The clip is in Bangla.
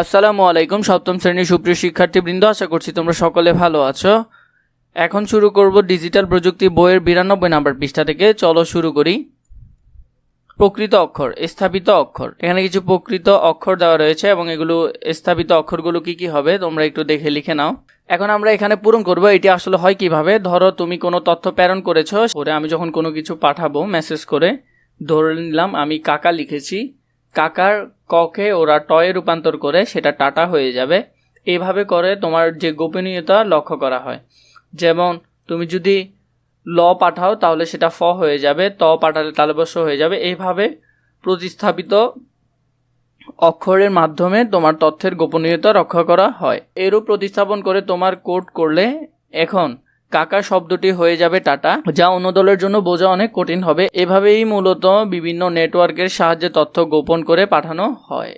আসসালামু আলাইকুম, সপ্তম শ্রেণির সুপ্রিয় শিক্ষার্থীবৃন্দ, আশা করছি তোমরা সকলে ভালো আছো। এখন শুরু করব ডিজিটাল প্রযুক্তি বইয়ের বিরানব্বই নাম্বার পৃষ্ঠা থেকে। চলো শুরু করি। প্রকৃত অক্ষর, স্থাপিত অক্ষর। এখানে কিছু প্রকৃত অক্ষর দেওয়া রয়েছে এবং এগুলো, স্থাপিত অক্ষরগুলো কি কি হবে, তোমরা একটু দেখে লিখে নাও। এখন আমরা এখানে পূরণ করব, এটি আসলে হয় কীভাবে? ধরো, তুমি কোনো তথ্য প্রেরণ করেছ, করে আমি যখন কোনো কিছু পাঠাবো মেসেজ করে, ধরে নিলাম আমি কাকা লিখেছি। কাকার ককে ওরা টয়ে রূপান্তর করে সেটা টাটা হয়ে যাবে। এইভাবে করে তোমার যে গোপনীয়তা লক্ষ্য করা হয়। যেমন, তুমি যদি ল পাঠাও তাহলে সেটা ফ হয়ে যাবে, ত পাঠালে তালবস্য হয়ে যাবে। এইভাবে প্রতিস্থাপিত অক্ষরের মাধ্যমে তোমার তথ্যের গোপনীয়তা রক্ষা করা হয়। এরও প্রতিস্থাপন করে তোমার কোড করলে এখন কাকা শব্দটি হয়ে যাবে টাটা, যা অন্য দলের জন্য বোঝা অনেক কঠিন হবে। এভাবেই মূলত বিভিন্ন নেটওয়ার্কের সাহায্যে তথ্য গোপন করে পাঠানো হয়।